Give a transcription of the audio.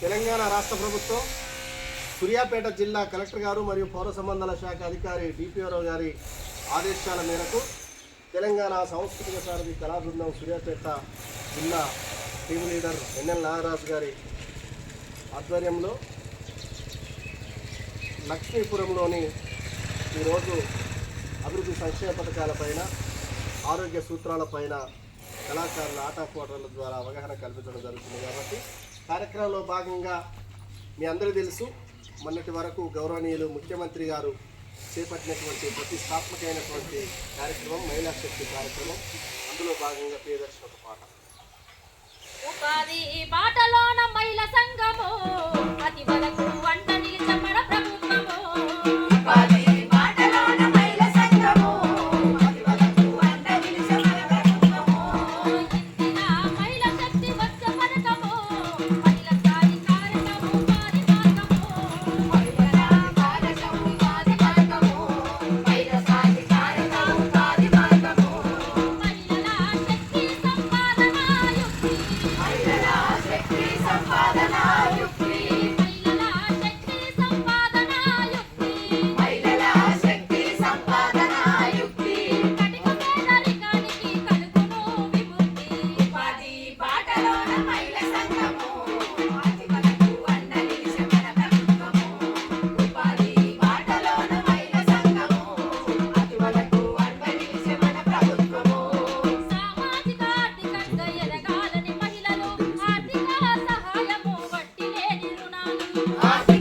తెలంగాణ రాష్ట్ర ప్రభుత్వం సూర్యాపేట జిల్లా కలెక్టర్ గారు మరియు పౌర సంబంధాల శాఖ అధికారి డిపిఓ గారి ఆదేశాల మేరకు తెలంగాణ సాంస్కృతిక సారథి కళా బృందం సూర్యాపేట జిల్లా టీం లీడర్ ఎన్ఎల్ నాగరాజు గారి ఆధ్వర్యంలో లక్ష్మీపురంలోని ఈరోజు అభివృద్ధి సంక్షేమ పథకాలపైన ఆరోగ్య సూత్రాలపైన కళాకారుల ఆట ద్వారా అవగాహన కల్పించడం జరుగుతుంది కాబట్టి కార్యక్రమంలో భాగంగా మీ అందరూ తెలుసు మొన్నటి వరకు గౌరవనీయులు ముఖ్యమంత్రి గారు చేపట్టినటువంటి ప్రతిష్టాత్మకమైనటువంటి కార్యక్రమం మహిళా శక్తి కార్యక్రమం. అందులో భాగంగా ప్రియదర్శన ఒక పాట. Thank.